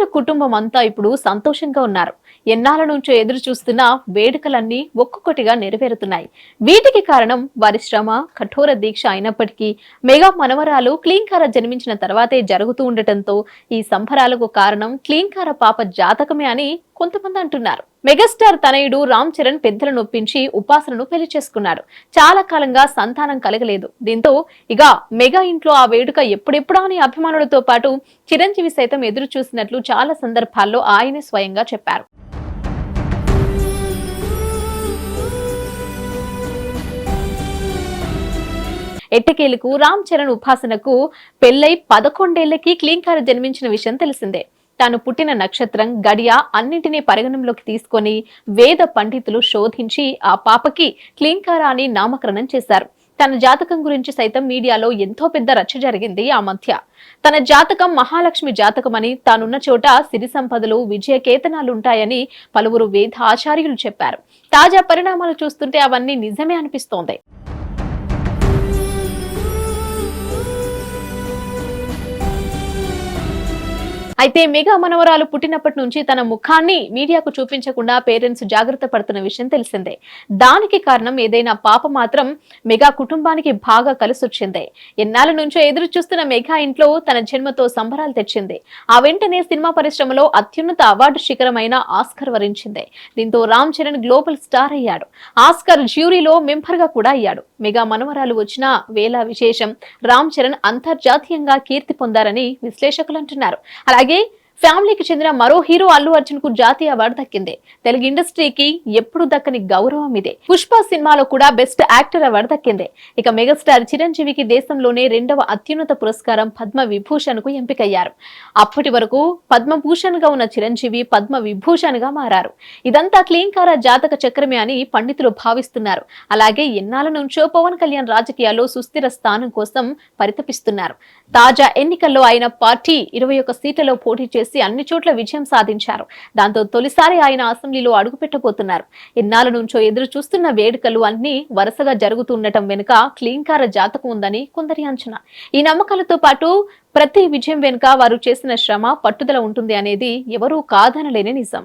ఆయన కుటుంబం అంతా ఇప్పుడు సంతోషంగా ఉన్నారు. ఎన్నాళ్ళ నుంచో ఎదురు చూస్తున్న వేడుకలన్నీ ఒక్కొక్కటిగా నెరవేరుతున్నాయి. వీటికి కారణం వారి శ్రమ కఠోర దీక్ష అయినప్పటికీ మెగా మనవరాలు క్లీంకార జన్మించిన తర్వాతే జరుగుతూ ఉండటంతో ఈ సంబరాలకు కారణం క్లీంకార పాప జాతకమే అని కొంతమంది అంటున్నారు. మెగాస్టార్ తనయుడు రామ్ చరణ్ పెద్దలను ఒప్పించి ఉపాసనను పెళ్ళి చేసుకున్నారు. చాలా కాలంగా సంతానం కలగలేదు. దీంతో ఇక మెగా ఇంట్లో ఆ వేడుక ఎప్పుడెప్పుడా అని అభిమానులతో పాటు చిరంజీవి సైతం ఎదురు చూసినట్లు చాలా సందర్భాల్లో ఆయనే స్వయంగా చెప్పారు. ఎట్టకేలకు రామ్ చరణ్ ఉపాసనకు పెళ్ళై పదకొండేళ్ళకి క్లీంకార జన్మించిన విషయం తెలిసిందే. తాను పుట్టిన నక్షత్రం గడియ అన్నింటినీ పరిగణంలోకి తీసుకొని వేద పండితులు శోధించి ఆ పాపకి క్లీంకార అని నామకరణం చేశారు. తన జాతకం గురించి సైతం మీడియాలో ఎంతో పెద్ద రచ్చ జరిగింది ఆ మధ్య. తన జాతకం మహాలక్ష్మి జాతకం అని తానున్న చోట సిరి సంపదలు విజయ కేతనాలు ఉంటాయని పలువురు వేద ఆచార్యులు చెప్పారు. తాజా పరిణామాలు చూస్తుంటే అవన్నీ నిజమే అనిపిస్తోంది. అయితే మెగా మనవరాలు పుట్టినప్పటి నుంచి తన ముఖాన్ని మీడియాకు చూపించకుండా పేరెంట్స్ జాగ్రత్త పడుతున్న విషయం తెలిసిందే. దానికి కారణం ఏదైనా పాప మాత్రం మెగా కుటుంబానికి బాగా కలిసొచ్చిందే. ఎన్నాళ్ళ నుంచో ఎదురు చూస్తున్న మెగా ఇంట్లో తన జన్మతో సంబరాలు తెచ్చింది. ఆ వెంటనే సినిమా పరిశ్రమలో అత్యున్నత అవార్డు శిఖరమైన ఆస్కర్ వరించింది. దీంతో రామ్ చరణ్ గ్లోబల్ స్టార్ అయ్యాడు. ఆస్కర్ జ్యూరీలో మెంబర్గా కూడా అయ్యాడు. మెగా మనవరాలు వచ్చిన వేళ విశేషం రామ్ చరణ్ అంతర్జాతీయంగా కీర్తి పొందారని విశ్లేషకులు అంటున్నారు. అలాగే गई ఫ్యామిలీకి చెందిన మరో హీరో అల్లు అర్జున్కు జాతీయ అవార్డు దక్కింది. తెలుగు ఇండస్ట్రీకి ఎప్పుడు దక్కని గౌరవం ఇదే. పుష్ప సినిమాలో కూడా బెస్ట్ యాక్టర్ అవార్డు దక్కింది. ఇక మెగాస్టార్ చిరంజీవికి దేశంలోనే రెండవ అత్యున్నత పురస్కారం పద్మ విభూషణ్కు ఎంపికయ్యారు. అప్పటి వరకు పద్మభూషణ్గా ఉన్న చిరంజీవి పద్మ విభూషణ్గా మారారు. ఇదంతా క్లీంకార జాతక చక్రమే అని పండితులు భావిస్తున్నారు. అలాగే ఎన్నాళ్ళ నుంచో పవన్ కళ్యాణ్ రాజకీయాల్లో సుస్థిర స్థానం కోసం పరితపిస్తున్నారు. తాజా ఎన్నికల్లో ఆయన పార్టీ ఇరవై ఒక్క సీట్లలో పోటీ చేసి చేసి అన్ని చోట్ల విజయం సాధించారు. దాంతో తొలిసారి ఆయన అసెంబ్లీలో అడుగుపెట్టబోతున్నారు. ఇన్నాళ్ళ నుంచో ఎదురు చూస్తున్న వేడుకలు అన్ని వరుసగా జరుగుతుండటం వెనుక క్లీంకార జాతకం ఉందని కొందరి అంచనా. ఈ నమ్మకాలతో పాటు ప్రతి విజయం వెనుక వారు చేసిన శ్రమ పట్టుదల ఉంటుంది అనేది ఎవరూ కాదనలేని నిజం.